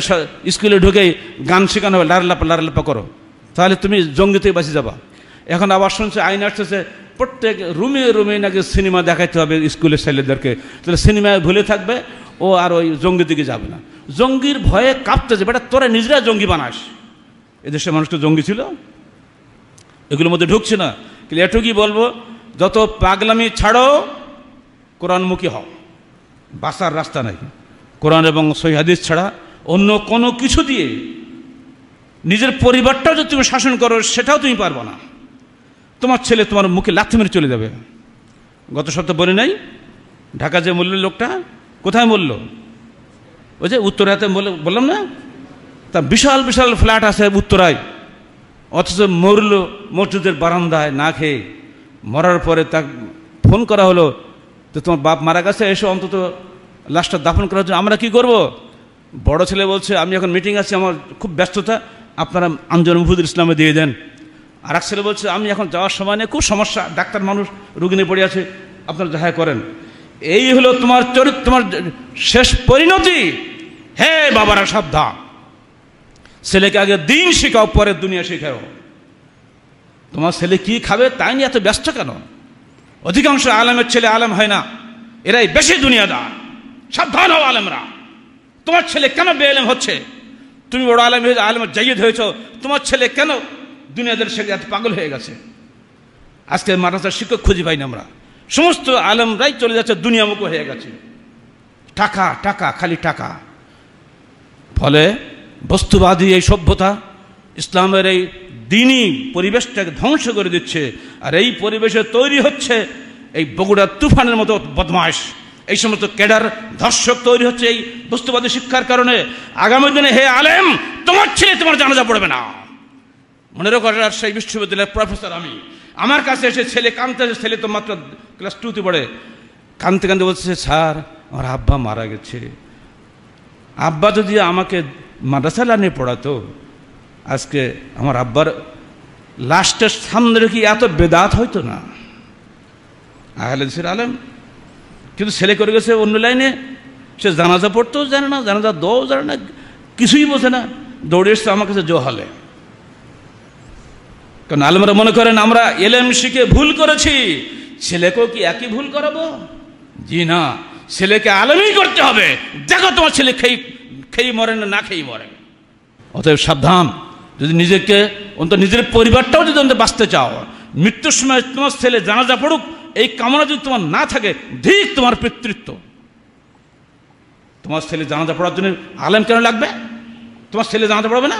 ছেলেদেরকে স্কুলে ঢুকেই গান শেখানো হবে, লারলাপা লারলাপা করো। তাহলে তুমি জঙ্গি থেকে বাঁচে যাবা। এখন আবার শুনছে, আইন আসতেছে, প্রত্যেক রুমে রুমে নাকি সিনেমা দেখাইতে হবে স্কুলের ছেলেদেরকে। তাহলে সিনেমায় ভুলে থাকবে, ও আর ওই জঙ্গি দিকে যাবে না। জঙ্গির ভয়ে কাঁপতেছে, বেটা, তোরা নিজেরা জঙ্গি বানাস। এদেশের মানুষ তো জঙ্গি ছিল। এগুলোর মধ্যে ঢুকছে না। কিন্তু এটুকুই বলব, যত পাগলামি ছাড়ো, কোরআনমুখী হও। বাঁচার রাস্তা নাই। কোরআন এবং সহিহাদিস ছাড়া অন্য কোনো কিছু দিয়ে নিজের পরিবারটাও যদি তুমি শাসন করো, সেটাও তুমি পারব না। তোমার ছেলে তোমার মুখে লাথি মেরে চলে যাবে। গত সপ্তাহে বলে নাই, ঢাকা যে মূল্য লোকটা, কোথায় মূল্য? ওই যে উত্তরাতে বলে- বললাম না? তা বিশাল বিশাল ফ্ল্যাট আছে উত্তরায়। অথচ মরল মসজিদের বারান্দায় না খেয়ে মরার পরে তা ফোন করা হলো তো তোমার বাপ মারা গেছে, এসে অন্তত লাশটা দাফন করার জন্য আমরা কি করব? বড় ছেলে বলছে, আমি এখন মিটিং আছি, আমার খুব ব্যস্ততা, আপনারা আঞ্জন মুহুদুল ইসলামে দিয়ে দেন। আর এক ছেলে বলছে, আমি এখন যাওয়ার সময় নিয়ে খুব সমস্যা, ডাক্তার মানুষ রুগী নিয়ে পড়ে আছে, আপনারা যাহা করেন। এই হলো তোমার চরিত্র তোমার শেষ পরিণতি। হে বাবারা, সাবধান। ছেলেকে আগে দিন শেখাও পরে দুনিয়া শেখাও। তোমার ছেলে কি খাবে, তাই নিয়ে এত ব্যস্ত কেন? অধিকাংশ আলমের ছেলে আলম হয় না, এরাই বেশি দুনিয়াদার। সাবধান হও আলেমরা। তোমার ছেলে কেন বেআলেম হচ্ছে? তুমি বড় আলেম হয়ে আলেমের জাইদ হয়েছ, তোমার ছেলে কেন দুনিয়াদের সে এত পাগল হয়ে গেছে? আজকে মাদ্রাসার শিক্ষক খুঁজি পাই না আমরা। সমস্ত আলেমরাই চলে যাচ্ছে দুনিয়ামুখ হয়ে গেছে। টাকা টাকা, খালি টাকা। ফলে বস্তুবাদী এই সভ্যতা ইসলামের এই দিনই পরিবেশটাকে ধ্বংস করে দিচ্ছে। আর এই পরিবেশে তৈরি হচ্ছে এই বগুড়ার তুফানের মতো বদমাশ। এই সমস্ত ক্যাডার ধর্ষক তৈরি হচ্ছে এই বস্তুবাদী শিক্ষার কারণে। আগামী দিনে হে আলেম, তোমার ছেলে তোমার জানাজা পড়বে না। মনে রেখো সেই বিশ্ববিদ্যালয়ের প্রফেসর আমি। আমার কাছে এসে ছেলে কানতে ছেলে তো মাত্র ক্লাস টুতে পড়ে। কানতে কানতে বলছে, স্যার, আমার আব্বা মারা গেছে। আব্বা যদি আমাকে মাদ্রাসা লাইনে পড়াতো, আজকে আমার আব্বার লাস্টের সামনে রেখে এত বেদাত হইতো না। আহলে আলেম কিন্তু ছেলে করে গেছে অন্য লাইনে, সে জানাজা পড়তেও জানে না, জানাজা দও জানে না, কিছুই বোঝে না। দৌড়ে এসছে আমার কাছে জোহালে। কারণ আলমরা মনে করেন, আমরা এলেম শিখে ভুল করেছি, ছেলেকেও কি একই ভুল করাবো? জি না, ছেলেকে আলমই করতে হবে। দেখো তোমার ছেলে খেয়ে খেয়ে মরে না না খেয়ে মরে অতএব সাবধান, যদি নিজেকে, অন্তত নিজের পরিবারটাও যদি অন্তত বাঁচতে চাও, মৃত্যুর সময় তোমার ছেলে জানাজা পড়ুক এই কামনা যদি তোমার না থাকে, ঠিক তোমার পিতৃত্ব। তোমার ছেলে জানাজা পড়ার জন্য আলেম কেন লাগবে? তোমার ছেলে জানাজা পড়বে না?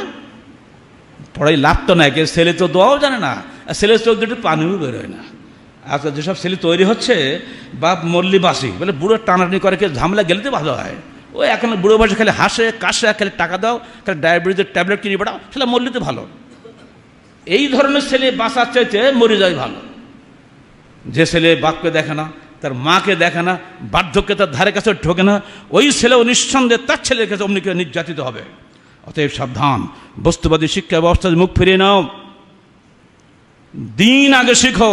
পড়াই লাভ তো নাই ছেলে তো দোয়াও জানে না। আর ছেলের চোখ দুটো পানিও বেরোয় না। আজকাল যেসব ছেলে তৈরি হচ্ছে, বাপ মল্লি বাসি, বলে বুড়ো টানাটানি করে কে ঝামেলা গেলে তো ভালো হয়। ও এখন বুড়ো বয়সে খালি হাসে, কাশে, খালি টাকা দাও, খালি ডায়াবেটিসের ট্যাবলেট কিনে পাঠাও, সেটা মরলে তো ভালো। এই ধরনের ছেলে বাঁচার চাইতে মরে যায় ভালো। যে ছেলে বাপকে দেখে না, তার মাকে দেখে না, বার্ধক্যে তার ধারে কাছে ঢোকে না, ওই ছেলেও নিঃসন্দেহে তার ছেলের কাছে অমনিকে নির্যাতিত হবে। অতএব সাবধান, বস্তুবাদী শিক্ষা ব্যবস্থা মুখ ফিরিয়ে নাও। দিন আগে শিখো,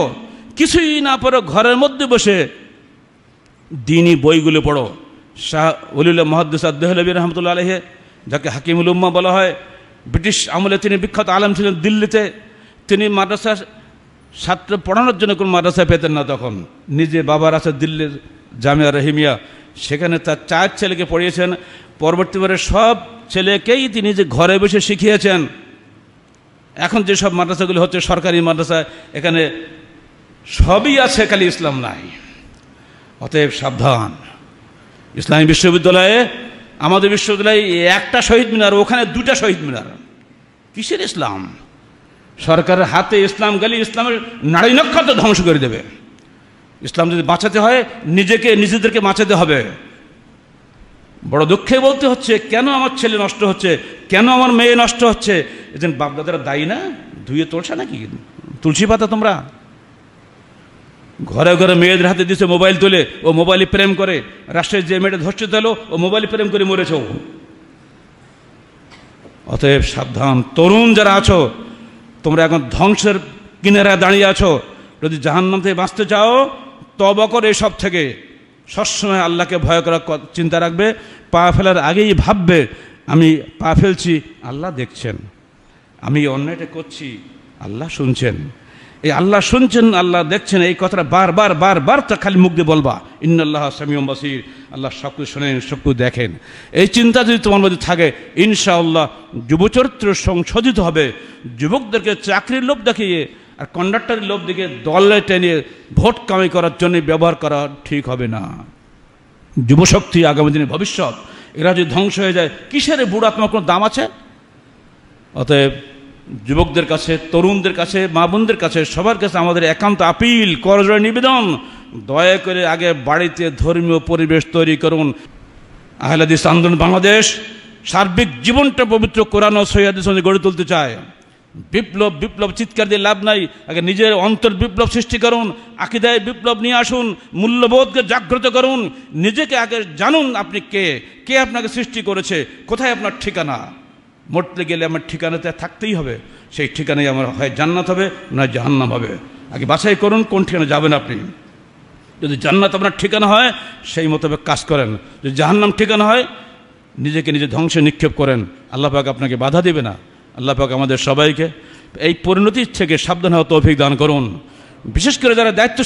কিছুই না পড়ো, ঘরের মধ্যে বসে দিনই বইগুলো পড়ো। শাহ অলিউল্লাহ মহাদ্দিস আদহলবী রহমতুল্লাহ আলহে যাকে হাকিমুল উম্মা বলা হয়, ব্রিটিশ আমলে তিনি বিখ্যাত আলম ছিলেন দিল্লিতে। তিনি মাদ্রাসা ছাত্র পড়ানোর জন্য কোনো মাদ্রাসা পেতেন না তখন। নিজে বাবার আছে দিল্লির জামিয়া রহিমিয়া, সেখানে তার চার ছেলেকে পড়িয়েছেন। পরবর্তীবারে সব ছেলেকেই তিনি যে ঘরে বসে শিখিয়েছেন। এখন যেসব মাদ্রাসাগুলি হচ্ছে সরকারি মাদ্রাসা, এখানে সবই আছে, খালি ইসলাম নাই। অতএব সাবধান। ইসলামী বিশ্ববিদ্যালয়ে, আমাদের বিশ্ববিদ্যালয়ে একটা শহীদ মিনার, ওখানে দুটা শহীদ মিনার। কিসের ইসলাম? সরকারের হাতে ইসলাম গেলে ইসলামের নারী নক্ষত্র ধ্বংস করে দেবে। ইসলাম যদি বাঁচাতে হয়, নিজেকে, নিজেদেরকে বাঁচাতে হবে। বড় দুঃখে বলতে হচ্ছে, কেন আমার ছেলে নষ্ট হচ্ছে? কেন আমার মেয়ে নষ্ট হচ্ছে? এদিন বাপদাদারা দায়ী না? ধুয়ে তোলছে নাকি? তুলসী পাতা তোমরা? ঘরে ঘরে মেয়েদের হাতে দিয়েছে মোবাইল তুলে, ও মোবাইলে প্রেম করে। রাষ্ট্রের যে মেয়েটা ধর্ষিত হলো ও মোবাইলে প্রেম করে মরেছে অতএব সাবধান। তরুণ যারা আছো তোমরা এখন ধ্বংসের কিনারা দাঁড়িয়ে আছো। যদি জাহান্নাম থেকে বাঁচতে চাও তব করে এসব থেকে। সবসময় আল্লাহকে ভয় করার চিন্তা রাখবে। পা ফেলার আগেই ভাববে, আমি পা ফেলছি। আল্লাহ দেখছেন। আমি অন্যায়টা করছি, আল্লাহ শুনছেন। এই আল্লাহ শুনছেন, আল্লাহ দেখছেন, এই কথাটা বারবার বারবার তা খালি মুখ দিয়ে বলবা। ইন্নাল্লাহ সামিয়ম বাসির। আল্লাহ সব শোনেন, সব দেখেন। এই চিন্তা যদি তোমার মধ্যে থাকে, ইনশাআল্লাহ যুবচরিত্র সংশোধিত হবে। যুবকদেরকে চাকরির লোভ দেখিয়ে আর কন্ডাক্টরের লোভ দিকে দলে টেনে ভোট কামাই করার জন্য ব্যবহার করা ঠিক হবে না। যুবশক্তি আগামী দিনে ভবিষ্যৎ, এরা যদি ধ্বংস হয়ে যায়, কিসের বুড়া তোমার কোনো দাম আছে? অতএব যুবকদের কাছে, তরুণদের কাছে, মা বোনদের কাছে, সবার কাছে আমাদের একান্ত আপিল, করজোড়ে নিবেদন। দয়া করে আগে বাড়িতে ধর্মীয় পরিবেশ তৈরি করুন। আহলাদিস আন্দোলন বাংলাদেশ সার্বিক জীবনটা পবিত্র কোরআন ও সৈয়াদিস গড়ে তুলতে চায়। বিপ্লব বিপ্লব চিৎকার দিয়ে লাভ নাই। আগে নিজের অন্তর বিপ্লব সৃষ্টি করুন, আকিদায় বিপ্লব নিয়ে আসুন, মূল্যবোধকে জাগ্রত করুন। নিজেকে আগে জানুন আপনি কে কে আপনাকে সৃষ্টি করেছে, কোথায় আপনার ঠিকানা? মরতে গেলে আমার ঠিকানাতে থাকতেই হবে। সেই ঠিকানায় আমার হয় জান্নাত হবে, না জাহান্নাম হবে। আগে বাছাই করুন, কোন ঠিকানা যাবেন আপনি। যদি জান্নাত আপনার ঠিকানা হয়, সেই মোতাবেক কাজ করেন। যদি জাহান্নাম ঠিকানা হয়, নিজেকে নিজে ধ্বংসে নিক্ষেপ করেন। আল্লাহ পাক আপনাকে বাধা দেবে না। আল্লাহ পাক আমাদের সবাইকে এই পরিণতির থেকে সাবধান হওয়া তৌফিক দান করুন। বিশেষ করে যারা দায়িত্ব